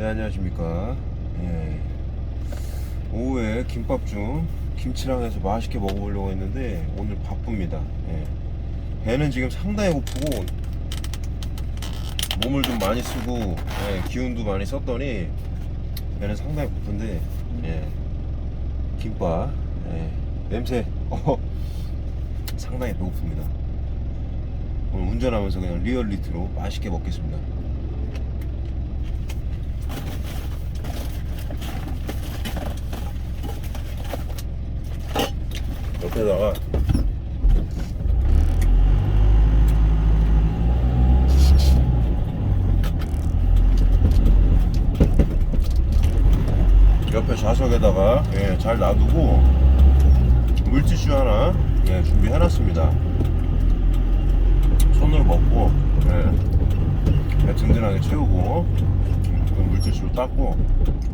네 안녕하십니까 예. 오후에 김밥 좀 김치랑 해서 맛있게 먹어보려고 했는데 오늘 바쁩니다 예. 배는 지금 상당히 고프고 몸을 좀 많이 쓰고 예, 기운도 많이 썼더니 배는 상당히 고픈데 예. 김밥 예. 냄새 어, 상당히 배고픕니다 오늘 운전하면서 그냥 리얼리티로 맛있게 먹겠습니다 옆에다가 옆에 좌석에다가 예, 잘 놔두고 물티슈 하나 예, 준비해놨습니다. 손으로 먹고 예, 배 든든하게 채우고 그 물티슈로 닦고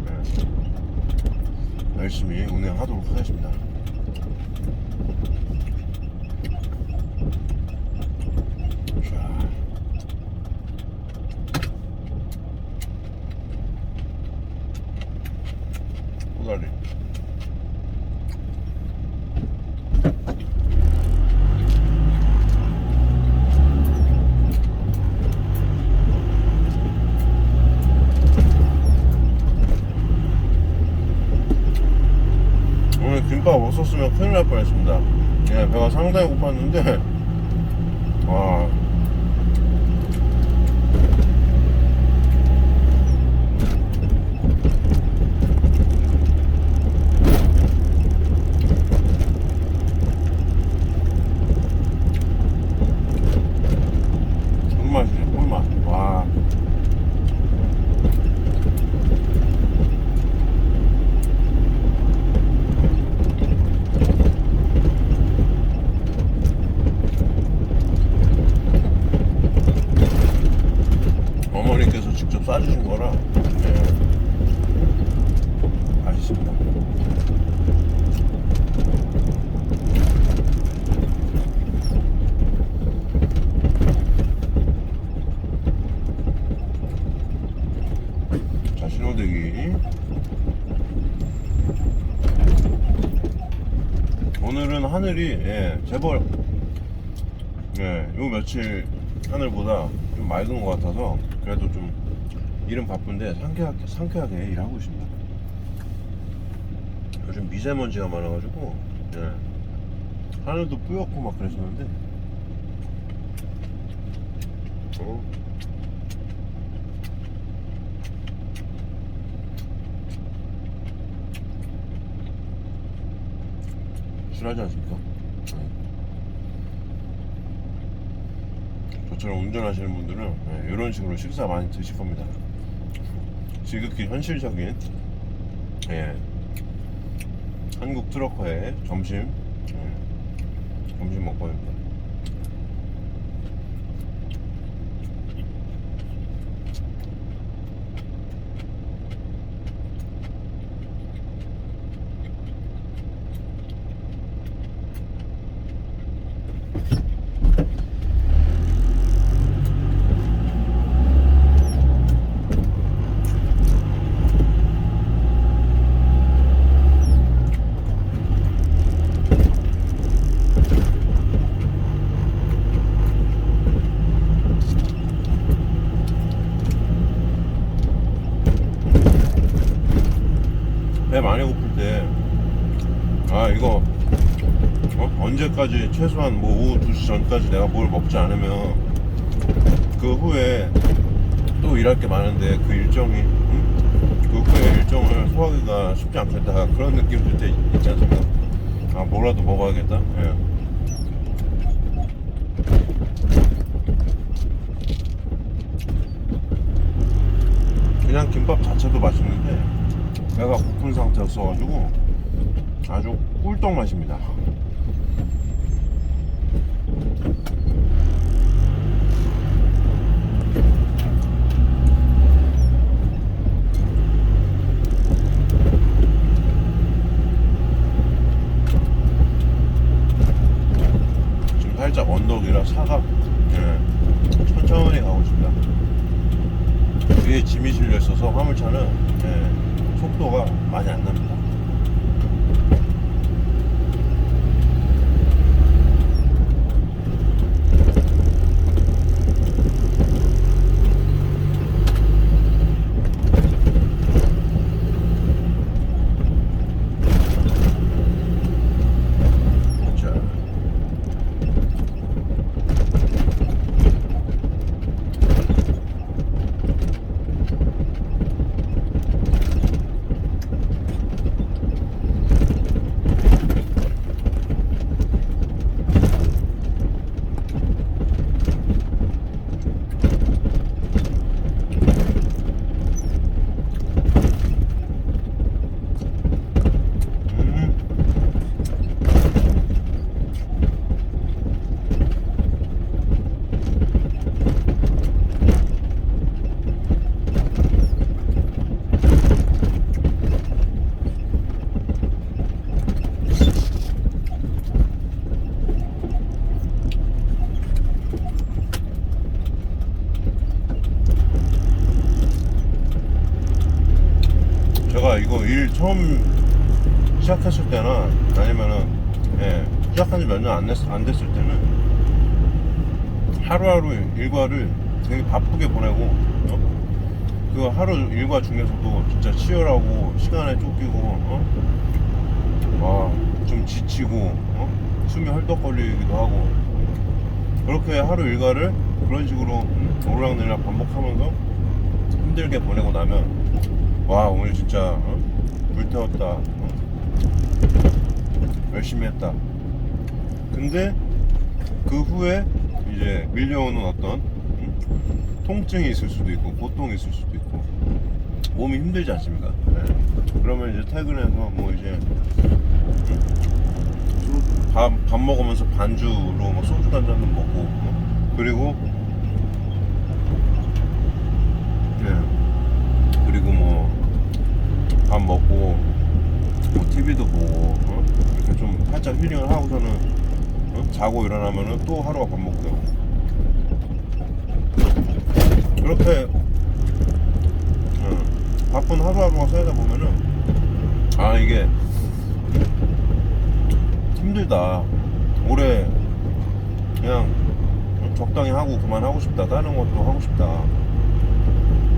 예, 열심히 운행하도록 하겠습니다. Thank you. 없었으면 큰일 날 뻔했습니다. 예, 배가 상당히 고팠는데 와 꿀맛이네 꿀맛 와 어머니께서 직접 싸주신 거라 예, 맛있습니다 자 신호대기 오늘은 하늘이 예, 제법 예, 요 며칠 하늘보다 좀 맑은 것 같아서 그래도 좀 일은 바쁜데 상쾌하게, 상쾌하게 일하고 있습니다. 요즘 미세먼지가 많아가지고 예, 하늘도 뿌옇고 막 그랬었는데. 어? 실하지 않습니까? 네. 저처럼 운전하시는 분들은 네, 이런 식으로 식사 많이 드실 겁니다. 지극히 현실적인 예, 한국 트럭커의 점심 예, 점심 먹방입니다. 배 많이 고플 때, 아, 이거, 어? 언제까지, 최소한 뭐 오후 2시 전까지 내가 뭘 먹지 않으면, 그 후에 또 일할 게 많은데, 그 일정이, 응? 그 후에 일정을 소화하기가 쉽지 않겠다. 그런 느낌 들 때 있지 않습니까? 아, 뭐라도 먹어야겠다. 예. 그냥 김밥 자체도 맛있는데, 배가 고픈 상태였어가지고 아주 꿀떡 맛입니다. 일 처음 시작했을 때나 아니면은 예, 시작한 지 몇 년안안 됐을 때는 하루하루 일과를 되게 바쁘게 보내고 어? 그 하루 일과 중에서도 진짜 치열하고 시간에 쫓기고 어? 와좀 지치고 어? 숨이 헐떡거리기도 하고 그렇게 하루 일과를 그런 식으로 음, 오르락내리락 반복하면서 힘들게 보내고 나면 와 오늘 진짜 어? 불태웠다 어? 열심히 했다 근데 그 후에 이제 밀려오는 어떤 음? 통증이 있을 수도 있고 고통이 있을 수도 있고 몸이 힘들지 않습니까 네. 그러면 이제 퇴근해서 뭐 이제 음? 밥, 밥 먹으면서 반주로 뭐 소주 한 잔도 먹고 어? 그리고 네. 그리고 뭐 밥 먹고 뭐 TV도 보고 어? 이렇게 좀 살짝 힐링을 하고서는 어? 자고 일어나면은 또 하루가 반복되고 그렇게 어, 바쁜 하루하루가 살다 보면은 아 이게 힘들다 올해 그냥 적당히 하고 그만하고 싶다 다른 것도 하고 싶다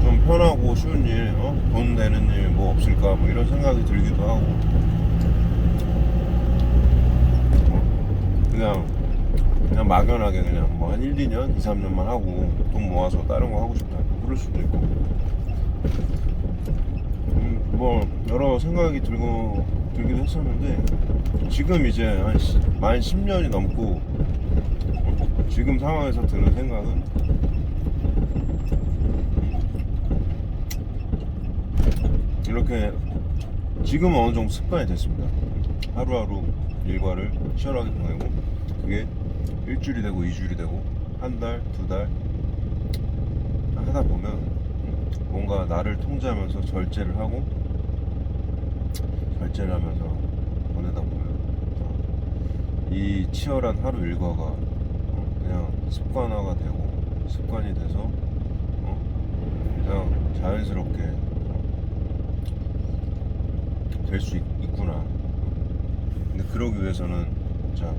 좀 편하고 쉬운 일, 어? 돈 되는 일 뭐 없을까? 뭐 이런 생각이 들기도 하고. 어, 그냥 그냥 막연하게 그냥 뭐 한 1, 2년, 2, 3년만 하고 돈 모아서 다른 거 하고 싶다. 그럴 수도 있고. 음, 뭐 여러 생각이 들고 들기도 했었는데 지금 이제 한 시- 만 10년이 넘고 어, 지금 상황에서 드는 생각은 이렇게 지금은 어느 정도 습관이 됐습니다. 하루하루 일과를 치열하게 보내고 그게 일주일이 되고 이주일이 되고 한 달, 두 달 하다 보면 뭔가 나를 통제하면서 절제를 하고 절제를 하면서 보내다 보면 어, 이 치열한 하루 일과가 어, 그냥 습관화가 되고 습관이 돼서 어, 그냥 자연스럽게 될 수 있구나. 근데 그러기 위해서는 자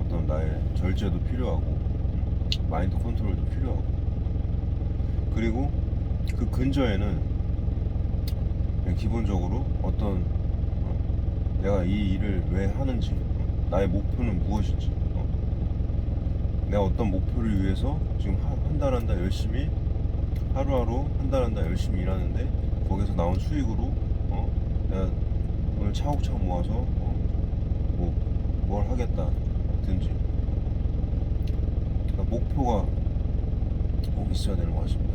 어떤 나의 절제도 필요하고 마인드 컨트롤도 필요하고 그리고 그 근저에는 기본적으로 어떤 어, 내가 이 일을 왜 하는지 어, 나의 목표는 무엇인지 어, 내가 어떤 목표를 위해서 지금 한달 한 달 열심히 하루하루 한 달 한 달 열심히 일하는데 거기서 나온 수익으로 어, 내가 오늘 차곡차곡 모아서 어, 뭐뭘 하겠다든지 그러니까 목표가 꼭 있어야 되는 것 같습니다.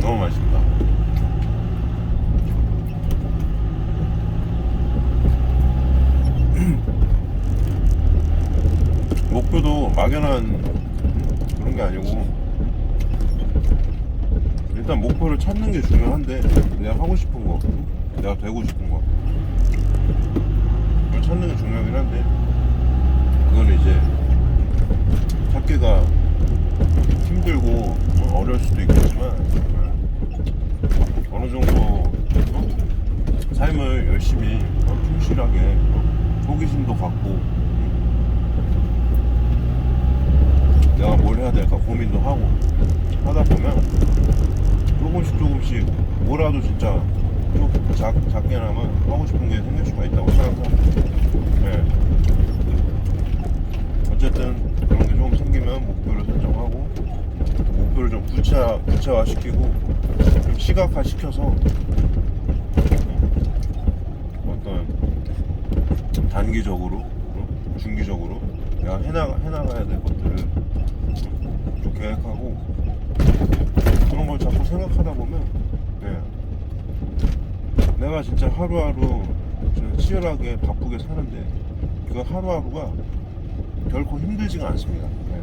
너무 맛있다. 목표도 막연한 그런 게 아니고 일단 목표를 찾는 게 중요한데 내가 하고 싶은 거 응? 내가 되고 싶은 거 그걸 찾는 게 중요하긴 한데 그거는 이제 찾기가 힘들고 뭐 어려울 수도 있겠지만 어느 정도 어? 삶을 열심히 어, 충실하게 어? 호기심도 갖고 응? 내가 뭘 해야 될까 고민도 하고 하다 보면 조금씩 조금씩 뭐라도 진짜 좀 작, 작게나마 하고 싶은 게 생길 수가 있다고 생각합니다. 네. 어쨌든 그런 게 조금 생기면 목표를 설정하고 목표를 좀 구체화, 구체화시키고 좀 시각화시켜서 어떤 단기적으로 어? 중기적으로 내가 해나가, 해나가야 될 것들을 좀 계획하고 그런 걸 자꾸 생각하다 보면 네. 내가 진짜 하루하루 치열하게 바쁘게 사는데 그 하루하루가 결코 힘들지가 않습니다. 네.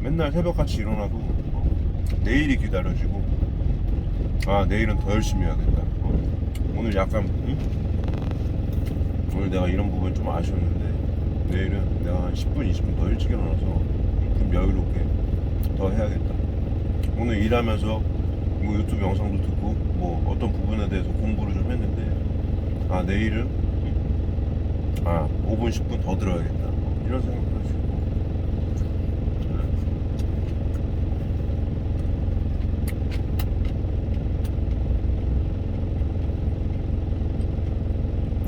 맨날 새벽같이 일어나도 어, 내일이 기다려지고 아 내일은 더 열심히 해야겠다. 어, 오늘 약간 응? 오늘 내가 이런 부분 좀 아쉬웠는데 내일은 내가 한 10분 20분 더 일찍 일어나서 좀 여유롭게 더 해야겠다. 오늘 일하면서 뭐 유튜브 영상도 듣고 뭐 어떤 부분에 대해서 공부를 좀 했는데 아 내일은 응? 아 5분 10분 더 들어야겠다 뭐 이런 생각도 있고 네.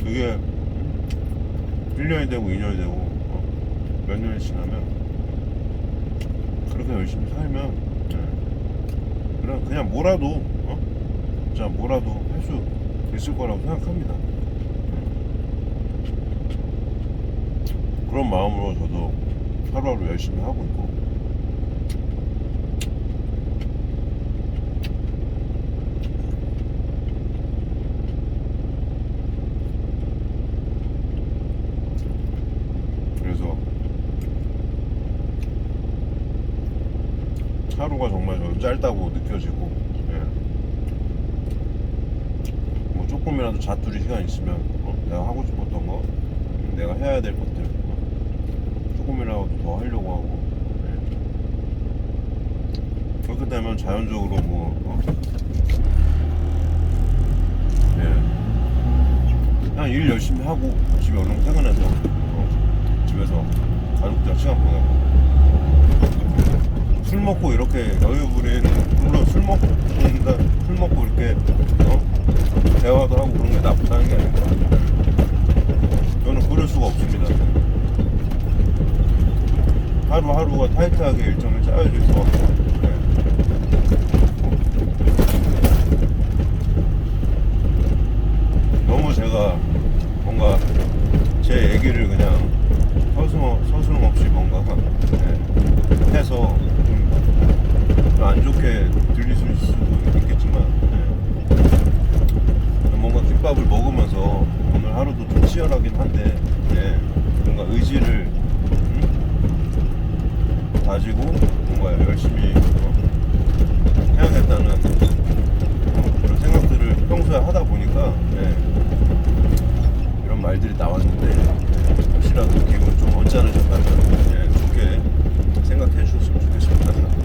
그게 1년이 되고 2년이 되고 어, 몇 년이 지나면 그렇게 열심히 살면 네. 그냥 그냥 뭐라도 어? 진짜 뭐라도 할 수 있을 거라고 생각합니다. 그런 마음으로 저도 하루하루 열심히 하고 있고 그래서 하루가 정말 저는 짧다고 느껴지고 예. 뭐 조금이라도 자투리 시간 있으면 어, 내가 하고 싶었던 거 내가 해야 될 것들 어, 조금이라도 더 하려고 하고 예. 그렇게 되면 자연적으로 뭐 어, 예. 그냥 일 열심히 하고 집에 얼른 퇴근해서 어, 집에서 가족들이랑 시간 보내고 술 먹고 이렇게 여유 부리는 물론 술 먹고 술 먹고 이렇게 어? 대화도 하고 그런 게 나쁘다는 게 아니고 저는 그럴 수가 없습니다. 하루하루가 타이트하게 일정을 짜여져 있어갖고 네. 너무 제가 뭔가 제 얘기를 그냥 서슴, 서슴 없이 뭔가 네, 해서 좀 안 좋게 들리실 수도 있겠지만 네. 뭔가 김밥을 먹으면서 오늘 하루도 좀 치열하긴 한데 네, 뭔가 의지를 음? 다지고 뭔가 열심히 어, 해야겠다는 어, 그런 생각들을 평소에 하다 보니까 네, 이런 말들이 나왔는데 네, 혹시라도 기분 좀 언짢으셨다면 네, 좋게 생각해 주셨으면 좋겠습니다.